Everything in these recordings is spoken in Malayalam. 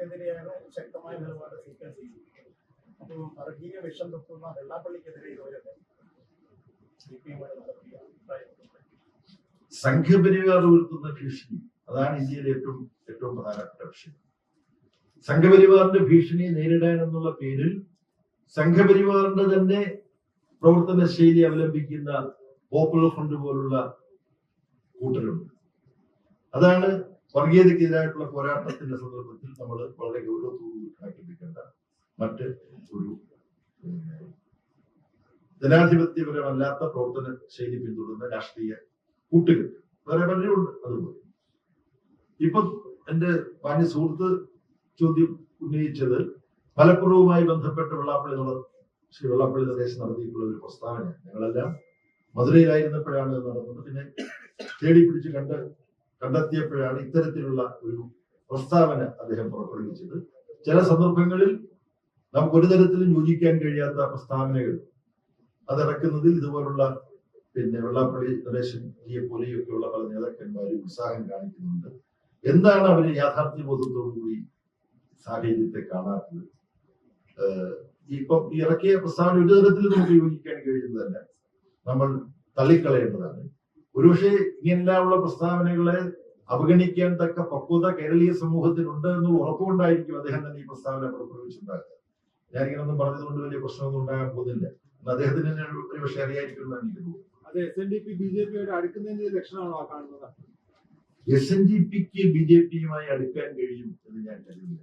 അവർക്കെതിരെയാണ് ശക്തമായ നിലപാട് സ്വീകരിക്കാൻ ചെയ്യുന്നത്. അപ്പോൾ വർഗീയ വിഷം തൊട്ടുന്ന വെള്ളാപ്പള്ളിക്കെതിരെ ഇതുവരെ സി പി സംഘപരിവാർ ഭീഷണി. അതാണ് ഇന്ത്യയിലെ ഏറ്റവും ഏറ്റവും പ്രധാനപ്പെട്ട വിഷയം. സംഘപരിവാറിന്റെ ഭീഷണി നേരിടാൻ എന്നുള്ള പേരിൽ സംഘപരിവാറിന്റെ തന്നെ പ്രവർത്തന ശൈലി അവലംബിക്കുന്ന പോപ്പുലർ ഫ്രണ്ട് പോലുള്ള കൂട്ടരുണ്ട്. അതാണ് വർഗീയതയ്ക്കെതിരായിട്ടുള്ള പോരാട്ടത്തിന്റെ സന്ദർഭത്തിൽ നമ്മൾ വളരെ ഗൗരവത്തോടുകൂടി കണക്കെടുക്കേണ്ട മറ്റ് ഒരു ജനാധിപത്യപരമല്ലാത്ത പ്രവർത്തന ശൈലി പിന്തുടരുന്ന രാഷ്ട്രീയ കൂട്ടുകെട്ട്. വേറെ പലരുമുണ്ട് അതുപോലെ. ഇപ്പൊ എന്റെ മാന്യ സുഹൃത്ത് ചോദ്യം ഉന്നയിച്ചത് മലപ്പുറവുമായി ബന്ധപ്പെട്ട് വെള്ളാപ്പള്ളി നട ശ്രീ വെള്ളാപ്പള്ളി നിർദ്ദേശം നടത്തിയിട്ടുള്ള ഒരു പ്രസ്താവന ഞങ്ങളെല്ലാം മധുരയിലായിരുന്നപ്പോഴാണ് നടന്നത്. പിന്നെ തേടി പിടിച്ച് കണ്ട് കണ്ടെത്തിയപ്പോഴാണ് ഇത്തരത്തിലുള്ള ഒരു പ്രസ്താവന അദ്ദേഹം പുറപ്പെടുവിച്ചത്. ചില സന്ദർഭങ്ങളിൽ നമുക്ക് ഒരു തരത്തിലും യോജിക്കാൻ കഴിയാത്ത പ്രസ്താവനകൾ അതിറക്കുന്നതിൽ ഇതുപോലുള്ള പിന്നെ വെള്ളാപ്പള്ളി നരേശൻ ജിയെ പോലെയൊക്കെയുള്ള പല നേതാക്കന്മാരും ഉത്സാഹം കാണിക്കുന്നുണ്ട്. എന്താണ് അവർ യാഥാർത്ഥ്യബോധത്തോടു കൂടി സാഹചര്യത്തെ കാണാത്തത്? ഇപ്പം ഇറക്കിയ പ്രസ്താവന ഒരു തരത്തിൽ നമുക്ക് യോജിക്കാൻ കഴിയുന്നതല്ല. നമ്മൾ തള്ളിക്കളയേണ്ടതാണ്. ഒരുപക്ഷെ ഇങ്ങനെയുള്ള പ്രസ്താവനകളെ അവഗണിക്കാൻ തക്ക പക്വത കേരളീയ സമൂഹത്തിനുണ്ട് എന്നുള്ള ഉറപ്പുകൊണ്ടായിരിക്കും അദ്ദേഹം തന്നെ ഈ പ്രസ്താവന പുറപ്പെടുവിച്ചിട്ടുണ്ടാകുക ഞാനിങ്ങനൊന്നും പറഞ്ഞതുകൊണ്ട് വലിയ പ്രശ്നമൊന്നും ഉണ്ടാകാൻ പോകുന്നില്ല. അദ്ദേഹത്തിന് തന്നെ ഒരു- ഒരുപക്ഷെ അറിയായിരിക്കും എനിക്ക് N D S N D പിക്ക് ബി ജെ പിയുമായി അടുക്കാൻ കഴിയും എന്ന് ഞാൻ കരുതുന്നു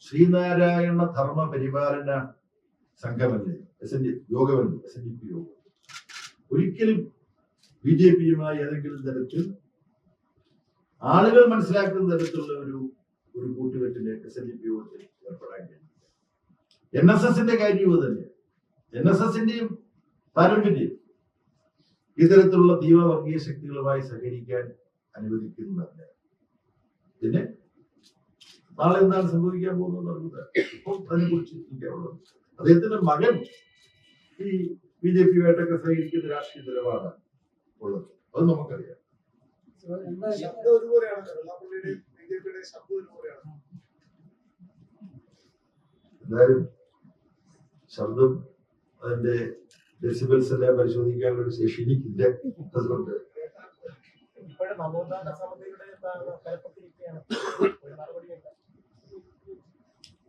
ശ്രീനാരായണ ധർമ്മ പരിപാലന സംഘമല്ലേ? എസ് എൻ ഡി യോഗമല്ലേ? എസ് എൻ ഡി പി യോഗം. ഒരിക്കലും ബി ജെ പിയുമായി ഏതെങ്കിലും തരത്തിൽ ആളുകൾ മനസ്സിലാക്കുന്ന തരത്തിലുള്ള ഒരു ഒരു കൂട്ടുകെട്ടിലേക്ക് എസ് എൻ ഡി പി യോഗത്തിൽ ഏർപ്പെടാൻ കഴിയില്ല എൻ എസ് എസിന്റെ കാര്യവും തന്നെ എൻ എസ് എസിന്റെയും പാരമ്പര്യം ഇത്തരത്തിലുള്ള തീവ്രവർഗീയ ശക്തികളുമായി സഹകരിക്കാൻ അനുവദിക്കുന്നതല്ല. പിന്നെ നാളെ എന്താണ് സംഭവിക്കാൻ പോകുന്നത് അറിയില്ല ഇപ്പോൾ അതിനെക്കുറിച്ച് ചിന്തിക്കാനുള്ളത് അദ്ദേഹത്തിന്റെ മകൻ ഈ ബി ജെ പിയുമായിട്ടൊക്കെ സഹകരിക്കുന്ന രാഷ്ട്രീയ നിലപാടാണ്. ഉള്ളത്. അത് നമുക്കറിയാം. ശബ്ദം ഒരുപോലെയാണ് വെള്ളാപ്പള്ളിയുടെയും ബി ജെ പിയുടെയും ശബ്ദം ഒരുപോലെയാണ് എന്തായാലും ശബ്ദം അതിന്റെ ഡെസിബൽസ് എല്ലാം പരിശോധിക്കാനുള്ള ഒരു ശേഷി എനിക്കില്ല. അതുകൊണ്ട്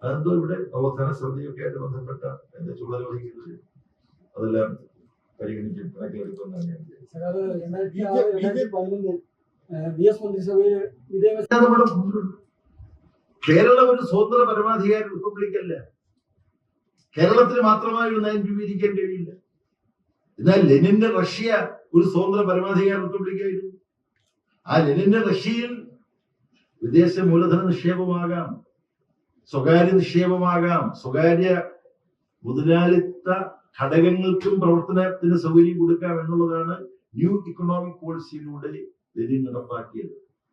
അതെന്തോ ഇവിടെ നവോത്ഥാന സമിതിയൊക്കെ ആയിട്ട് ബന്ധപ്പെട്ട എന്റെ ചുമതല വഹിക്കുന്നത്. അതെല്ലാം കേരളം ഒരു സ്വതന്ത്ര പരമാധികാര റിപ്പബ്ലിക് അല്ല കേരളത്തിന് മാത്രമായി ഒരു നയം രൂപീകരിക്കാൻ കഴിയില്ല. എന്നാൽ ലെനിന്റെ റഷ്യ ഒരു സ്വതന്ത്ര പരമാധികാര റിപ്പബ്ലിക് ആയിരുന്നു ആ ലെനിന്റെ റഷ്യയിൽ വിദേശ മൂലധന നിക്ഷേപമാകാം സ്വകാര്യ നിക്ഷേപമാകാം സ്വകാര്യ മുതലാളിത്ത ഘടകങ്ങൾക്കും പ്രവർത്തനത്തിന് സൗകര്യം കൊടുക്കാം എന്നുള്ളതാണ് ന്യൂ ഇക്കണോമിക് പോളിസിയിലൂടെ ലെനിൻ നടപ്പാക്കിയത്.